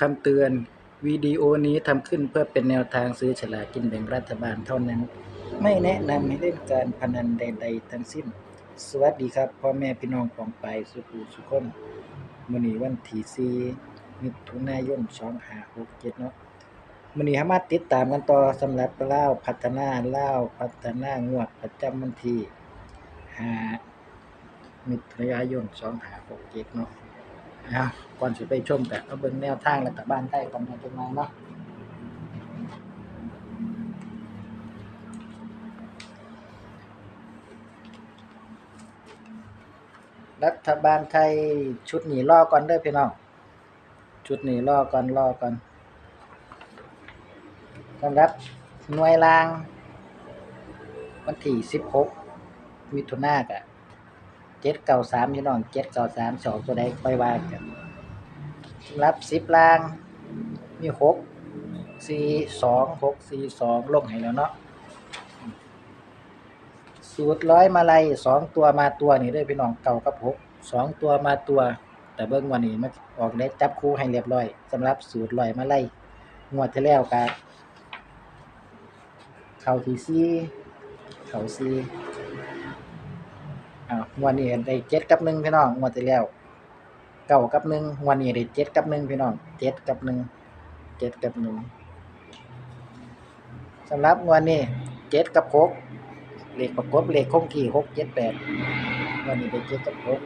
คำเตือนวิดีโอนี้ทำขึ้นเพื่อเป็นแนวทางซื้อฉลากกินแบ่งรัฐบาลเท่านั้น ไม่แนะนำให้เล่นการพนันใด ๆ ทั้งสิ้น สวัสดีครับพ่อแม่พี่น้องของไปสุขุสุขคนมื้อนี้วันที่4มิถุนายน2567เนาะมื้อนี้เฮามาติดตามกันต่อสำหรับเลาพัฒนาเลาพัฒนางวดประจำวันที่5มิถุนายน2567เนาะ อะก่อนสิไปชมกันเอาเบิ่งแนวทางรัฐบาลไทยกันมาจังไงเนาะรัฐบาลไทยชุดหนี้รอก่อนเด้อพี่น้องชุดหนี้รอก่อนรอก่อนสำหรับหน่วยราง วันที่16มิถุนายน เจ็ดเกะ793พี่น้อง793 2ตัวใดค่อยว่ากันรับสิบล่าง มีหกสี่สองหกสี่สองลงให้แล้วเนาะสูตรร้อยมาลัยสองตัวมาตัวนี่ได้พี่น้องเก่ากับหกสองตัวมาตัว แต่เบิ้งวันนี้มันออกได้จับคู่ให้เรียบร้อยสำหรับสูตรร้อยมาลัยงวดที่แล้วกันเข่าที่สี่เข่าสี่ อ้าวงวดนี้ได้เจ็ดกับหนึ่งพี่น้องงวดที่แล้วเก้ากับหนึ่งวันนี้ได้เจ็ดกับหนึ่งพี่น้องเจ็ดกับหนึ่งเจ็ดกับหนึ่งสำหรับวันนี้เจ็ดกับหกเลขประกบเลขคงที่หกเจ็ดแปดวันนี้ได้เจ็ดกับหก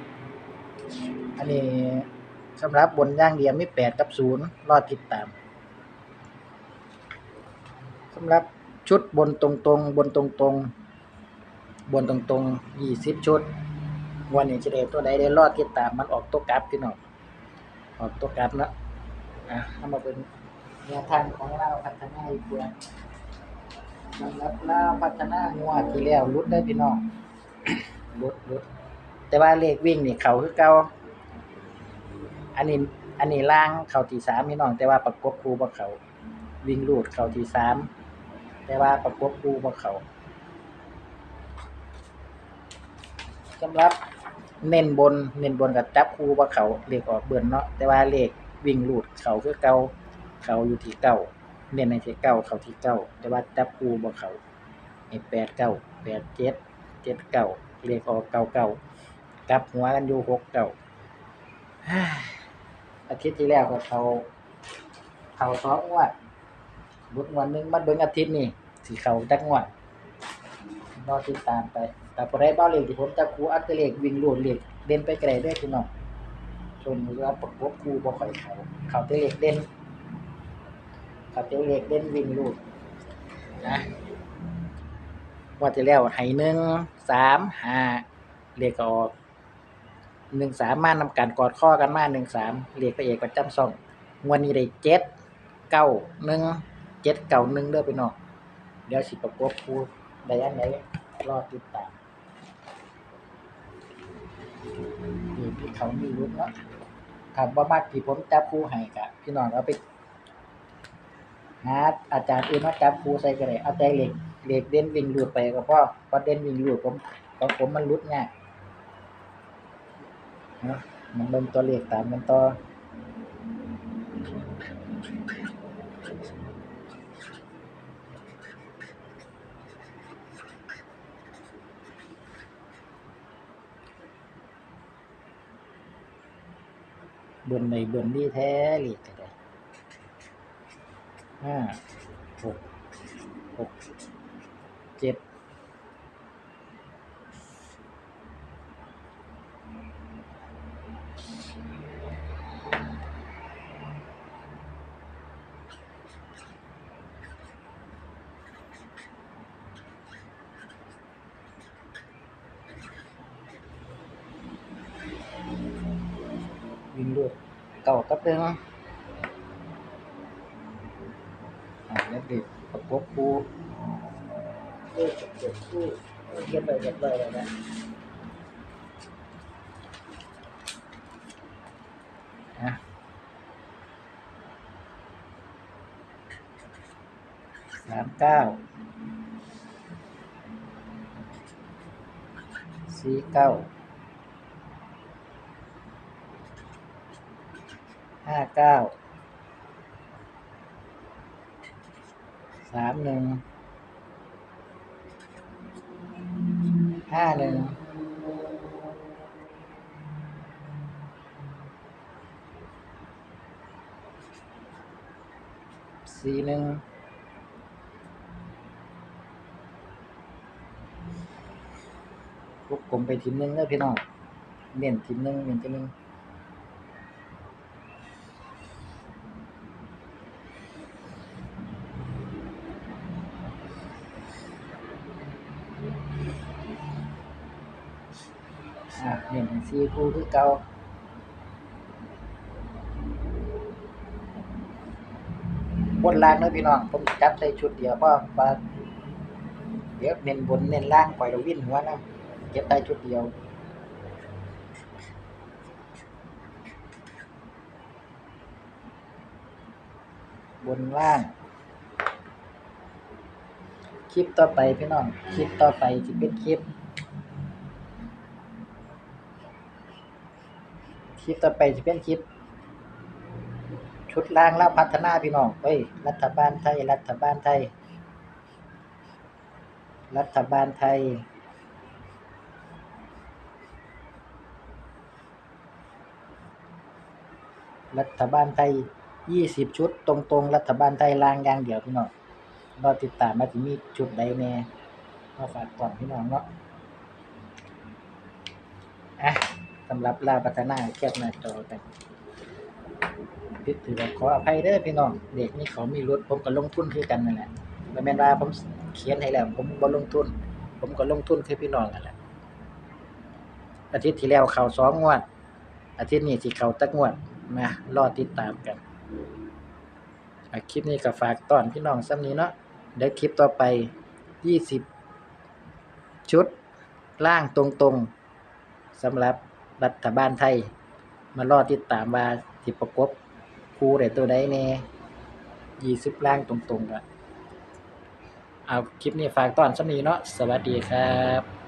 อันนี้สำหรับบนย่างเดียวมีแปดกับศูนย์รอติดตามสำหรับชุดบนตรงตรงๆบนตรงตรงๆ บนตรงตรงยี่สิบชุด วันนี้จะได้ตัวใดได้รอดติดตามมันออกตัวกลับพี่น้องออกตัวกลับแล้วอะเอามาเป็นแนวทางของเราพัฒนาอีกเพื่อนสำหรับเราพัฒนางวดที่แล้วรุดได้พี่น้องรุดรุดแต่ว่าเลขวิ่งนี่เขาคือเก่าอันนี้อันนี้ล่างเขาที่สามพี่น้อง แต่ว่าประกบคู่บ่เขาวิ่งรูดเขาที่สามแต่ว่าประกบคู่บ่เขา สำหรับเน้นบนเน้นบนกับจับคู่ว่าเขาเลขออกเบิ่นเนาะแต่ว่าเลขวิ่งหลูดเขาคือเก่าเขาอยู่ที่เก้าเน้นในที่เก้าเขาที่เก้าแต่ว่าจับคู่บ่เขาไอ้แปดเก้าแปดเจ็ดเจ็ดเก้าเลขออกเก้าเก้ากลับหัวกันอยู่หกเก้าอาทิตย์ที่แล้วก็เขาเขาสองงวดบุญวันนึงมันเบิ่งอาทิตย์นี่สิเขาจักงวดรอติดตามไป แต่พอได้บ้าเหลขที่ผมจะคูอัตเลขวิ่งหลูดเหลขเด่นไปไกลได้พี่น้องชนมือว่าประกบคูบ่ค่อยเขาเขาแต่เลขเด่นเขาแต่เลขเด่นวิ่งหลูดนะว่าจะแล้วให้หนึ่งสามห้าเหลขก็ออกหนึ่งสามมานำกันกอดข้อกันมาหนึ่งสามเหลขพระเอกประจำซ่องวันนี้ได้เจ็ดเก้าหนึ่งเจ็ดเก้าหนึ่งเด้อพี่น้องเดี๋ยวสิประกบคูได้อันไหนรอติดตาม นี่พี่เขามีรุ้นเนาะถามว่ามากที่ผมจับคู่ให้กะพี่น้องเอาไปหาอาจารย์อื่นมาจับคู่ใส่ก็ได้เอาใจเหล็กเหล็กเด่นวิ่งหลุดไปก็พอเพราะเด่นวิ่งหลุดผมของผมมันรุดง่ายเนาะมันเบิ่งตัวเลขตามกันต่อเบนในบนนี่แท้เลขก็ได้ห้าหกหกเจ็ด วิ่งรูดเก่ากับเดิมอ่าแล้วเด็กประกบคู่เอ้ยประกบคู่เรียบร้อยเรียบร้อยแล้วนะอะสามเก้าสี่เก้า ห้าเก้าสามหนึ่งห้าหนึ่งสี่หนึ่งพวกลมไปทีมนึงแล้วพี่น้องเน้นทีมนึงเน้นทีมนึง อะเน้นให้ซีคู่คือเก่าบนล่างเด้อพี่น้องผมจับใส่ชุดเดียวเพราะว่าเดี๋ยวเน้นบนเน้นล่างปล่อยเราวิ่นหัวนะเก็บได้ชุดเดียวบนล่าง คลิปต่อไปพี่น้อง คลิปต่อไปจะเป็นคลิป คลิปต่อไปจะเป็นคลิป ชุดล่างแล้วพัฒนาพี่น้องเอ้ย รัฐบาลไทย รัฐบาลไทย รัฐบาลไทยรัฐบาลไทยยี่สิบชุด ตรงๆ รัฐบาลไทยล่างอย่างเดียวพี่น้องรอติดตามมาที่มีชุดใดแน่มาฝากก่อนพี่น้องเนาะอะำหรับลาวพัฒนาแคบหน้าจอกันพิถือว่าขออภัยเด้อพี่น้อง เด็กนี่เขามีรถผมก็ลงทุนคือกันนั่นแหละบ่แม่นว่าผมเขียนให้แล้วผมบ่ลงทุน ผมก็ลงทุนคือพี่น้องนั่นแหละอาทิตย์ที่แล้วเข้าสองงวด อาทิตย์นี้สิเข้าตักงวดมารอติดตามกันคลิปนี้ก็ฝากตอนพี่น้องซ้ำนี้เนาะเดี๋ยวคลิปต่อไปยี่สิบชุดล่างตรงๆสำหรับ รัฐบาลไทย มารอติดตามว่าสิประกบคู่ได้ตัวใดแน่ยี่สิบล่างตรงๆก็เอาคลิปนี้ฝากตอนซ้ำนี้เนาะสวัสดีครับ